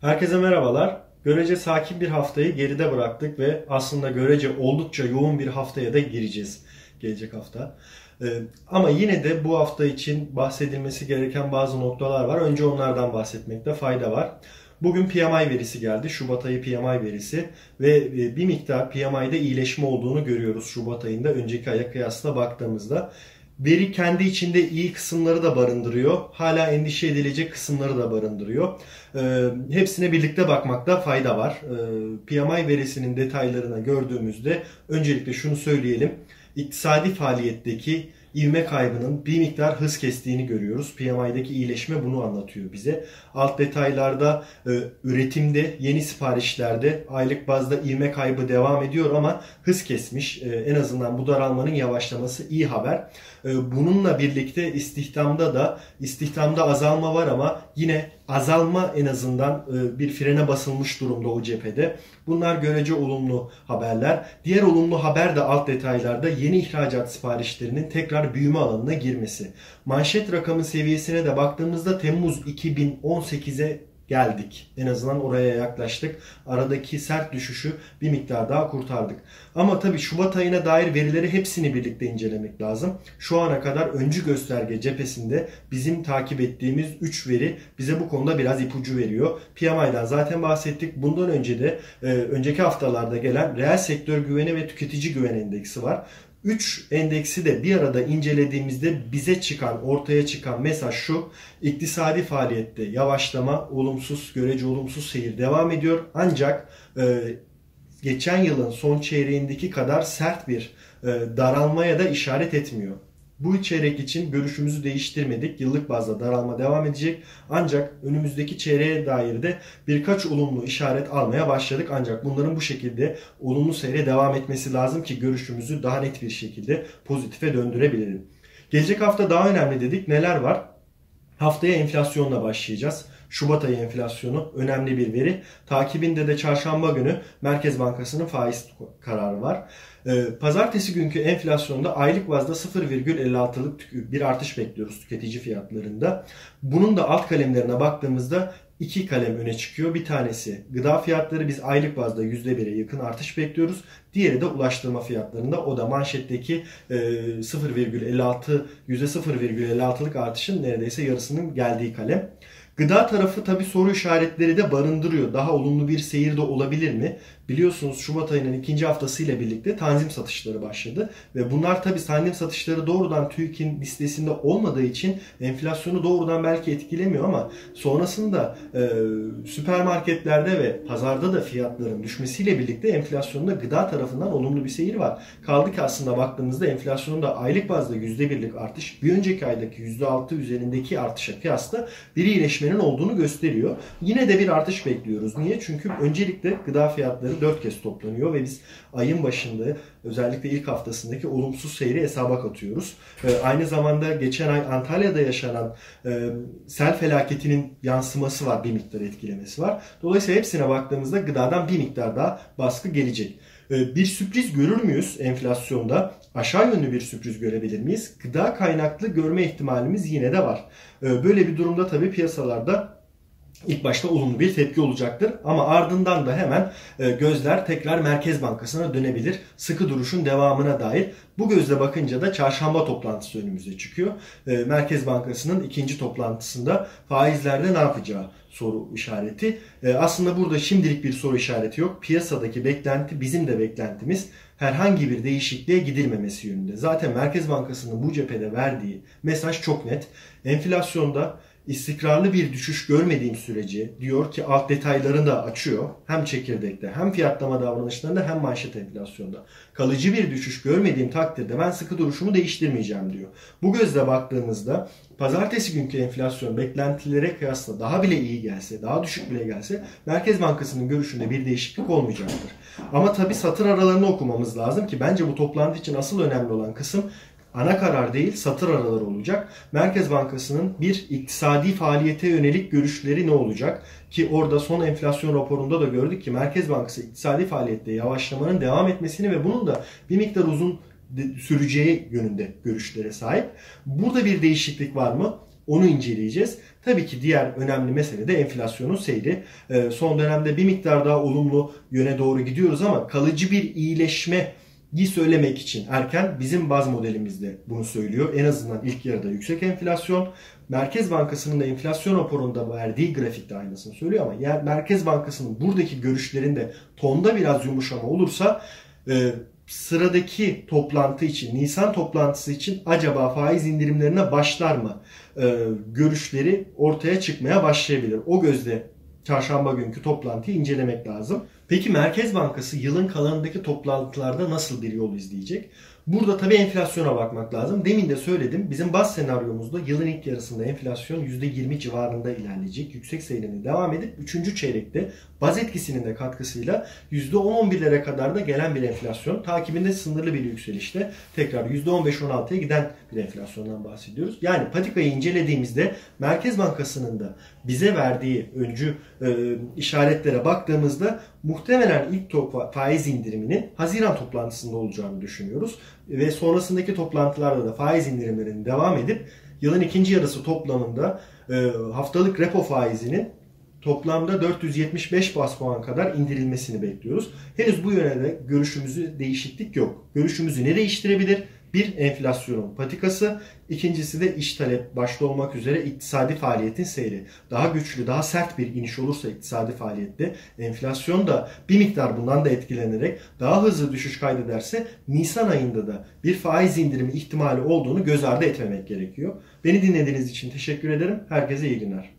Herkese merhabalar. Görece sakin bir haftayı geride bıraktık ve aslında görece oldukça yoğun bir haftaya da gireceğiz gelecek hafta. Ee, ama yine de bu hafta için bahsedilmesi gereken bazı noktalar var. Önce onlardan bahsetmekte fayda var. Bugün PMI verisi geldi. Şubat ayı PMI verisi ve e, bir miktar PMI'de iyileşme olduğunu görüyoruz Şubat ayında önceki aya kıyasla baktığımızda. Veri kendi içinde iyi kısımları da barındırıyor. Hala endişe edilecek kısımları da barındırıyor. Ee, hepsine birlikte bakmakta fayda var. Ee, PMI verisinin detaylarına gördüğümüzde öncelikle şunu söyleyelim. İktisadi faaliyetteki ivme kaybının bir miktar hız kestiğini görüyoruz. PMI'deki iyileşme bunu anlatıyor bize. Alt detaylarda e, üretimde, yeni siparişlerde aylık bazda ivme kaybı devam ediyor ama hız kesmiş. E, en azından bu daralmanın yavaşlaması iyi haber. E, bununla birlikte istihdamda da istihdamda azalma var ama yine azalma en azından e, bir frene basılmış durumda o cephede. Bunlar görece olumlu haberler. Diğer olumlu haber de alt detaylarda yeni ihracat siparişlerinin tekrar büyüme alanına girmesi. Manşet rakamı seviyesine de baktığımızda Temmuz 2018'e geldik. En azından oraya yaklaştık. Aradaki sert düşüşü bir miktar daha kurtardık. Ama tabii Şubat ayına dair verileri hepsini birlikte incelemek lazım. Şu ana kadar öncü gösterge cephesinde bizim takip ettiğimiz 3 veri bize bu konuda biraz ipucu veriyor. PMI'den zaten bahsettik. Bundan önce de e, önceki haftalarda gelen reel sektör güveni ve tüketici güven endeksi var. 3 endeksi de bir arada incelediğimizde bize çıkan, ortaya çıkan mesaj şu. İktisadi faaliyette yavaşlama, olumsuz, görece olumsuz seyir devam ediyor. Ancak e, geçen yılın son çeyreğindeki kadar sert bir e, daralmaya da işaret etmiyor. Bu çeyrek için görüşümüzü değiştirmedik. Yıllık bazda daralma devam edecek. Ancak önümüzdeki çeyreğe dair de birkaç olumlu işaret almaya başladık. Ancak bunların bu şekilde olumlu seyre devam etmesi lazım ki görüşümüzü daha net bir şekilde pozitife döndürebilelim. Gelecek hafta daha önemli dedik. Neler var? Haftaya enflasyonla başlayacağız. Şubat ayı enflasyonu önemli bir veri. Takibinde de çarşamba günü Merkez Bankası'nın faiz kararı var. Ee, pazartesi günkü enflasyonda aylık bazda 0,56'lık bir artış bekliyoruz tüketici fiyatlarında. Bunun da alt kalemlerine baktığımızda iki kalem öne çıkıyor. Bir tanesi gıda fiyatları biz aylık bazda %1'e yakın artış bekliyoruz. Diğeri de ulaştırma fiyatlarında o da manşetteki 0,56 e, %0,56'lık artışın neredeyse yarısının geldiği kalem. Gıda tarafı tabi soru işaretleri de barındırıyor. Daha olumlu bir seyir de olabilir mi? Biliyorsunuz Şubat ayının ikinci haftasıyla birlikte tanzim satışları başladı. Ve bunlar tabi tanzim satışları doğrudan TÜİK'in listesinde olmadığı için enflasyonu doğrudan belki etkilemiyor ama sonrasında e, süpermarketlerde ve pazarda da fiyatların düşmesiyle birlikte enflasyonda gıda tarafından olumlu bir seyir var. Kaldı ki aslında baktığımızda enflasyonda aylık bazda %1'lik artış bir önceki aydaki %6 üzerindeki artışa kıyasla bir iyileşmenin olduğunu gösteriyor. Yine de bir artış bekliyoruz. Niye? Çünkü öncelikle gıda fiyatları 4 kez toplanıyor ve biz ayın başında özellikle ilk haftasındaki olumsuz seyri hesaba katıyoruz. E, aynı zamanda geçen ay Antalya'da yaşanan e, sel felaketinin yansıması var, bir miktar etkilemesi var. Dolayısıyla hepsine baktığımızda gıdadan bir miktar daha baskı gelecek. E, bir sürpriz görür müyüz enflasyonda? Aşağı yönlü bir sürpriz görebilir miyiz? Gıda kaynaklı görme ihtimalimiz yine de var. E, böyle bir durumda tabii piyasalarda ilk başta olumlu bir tepki olacaktır. Ama ardından da hemen e, gözler tekrar Merkez Bankası'na dönebilir. Sıkı duruşun devamına dair. Bu gözle bakınca da çarşamba toplantısı önümüze çıkıyor. E, Merkez Bankası'nın ikinci toplantısında faizlerde ne yapacağı soru işareti. E, aslında burada şimdilik bir soru işareti yok. Piyasadaki beklenti bizim de beklentimiz herhangi bir değişikliğe gidilmemesi yönünde. Zaten Merkez Bankası'nın bu cephede verdiği mesaj çok net. Enflasyonda istikrarlı bir düşüş görmediğim sürece diyor ki alt detaylarını da açıyor. Hem çekirdekte hem fiyatlama davranışlarında hem manşet enflasyonda. Kalıcı bir düşüş görmediğim takdirde ben sıkı duruşumu değiştirmeyeceğim diyor. Bu gözle baktığımızda pazartesi günkü enflasyon beklentilere kıyasla daha bile iyi gelse, daha düşük bile gelse Merkez Bankası'nın görüşünde bir değişiklik olmayacaktır. Ama tabi satır aralarını okumamız lazım ki bence bu toplantı için asıl önemli olan kısım ana karar değil satır araları olacak. Merkez Bankası'nın bir iktisadi faaliyete yönelik görüşleri ne olacak? Ki orada son enflasyon raporunda da gördük ki Merkez Bankası iktisadi faaliyette yavaşlamanın devam etmesini ve bunun da bir miktar uzun süreceği yönünde görüşlere sahip. Burada bir değişiklik var mı? Onu inceleyeceğiz. Tabii ki diğer önemli mesele de enflasyonun seyri. Ee, son dönemde bir miktar daha olumlu yöne doğru gidiyoruz ama kalıcı bir iyileşme söylemek için erken bizim baz modelimizde bunu söylüyor. En azından ilk yarıda yüksek enflasyon. Merkez Bankası'nın da enflasyon raporunda verdiği grafikte aynısını söylüyor ama yani Merkez Bankası'nın buradaki görüşlerinde tonda biraz yumuşama olursa e, sıradaki toplantı için, Nisan toplantısı için acaba faiz indirimlerine başlar mı? E, görüşleri ortaya çıkmaya başlayabilir. O gözle çarşamba günkü toplantıyı incelemek lazım. Peki Merkez Bankası yılın kalanındaki toplantılarda nasıl bir yol izleyecek? Burada tabii enflasyona bakmak lazım. Demin de söyledim. Bizim baz senaryomuzda yılın ilk yarısında enflasyon %20 civarında ilerleyecek. Yüksek seyrini devam edip 3. çeyrekte baz etkisinin de katkısıyla %10-11'lere kadar da gelen bir enflasyon. Takibinde sınırlı bir yükselişte tekrar %15-16'ya giden bir enflasyondan bahsediyoruz. Yani patikayı incelediğimizde Merkez Bankası'nın da bize verdiği öncü e, işaretlere baktığımızda muhtemelen ilk top, faiz indiriminin Haziran toplantısında olacağını düşünüyoruz. Ve sonrasındaki toplantılarda da faiz indirimlerinin devam edip yılın ikinci yarısı toplamında e, haftalık repo faizinin toplamda 475 bas puan kadar indirilmesini bekliyoruz. Henüz bu yönde görüşümüzü değişiklik yok. Görüşümüzü ne değiştirebilir? Bir enflasyonun patikası, ikincisi de iş talep başta olmak üzere iktisadi faaliyetin seyri. Daha güçlü, daha sert bir iniş olursa iktisadi faaliyette enflasyon da bir miktar bundan da etkilenerek daha hızlı düşüş kaydederse Nisan ayında da bir faiz indirimi ihtimali olduğunu göz ardı etmemek gerekiyor. Beni dinlediğiniz için teşekkür ederim. Herkese iyi günler.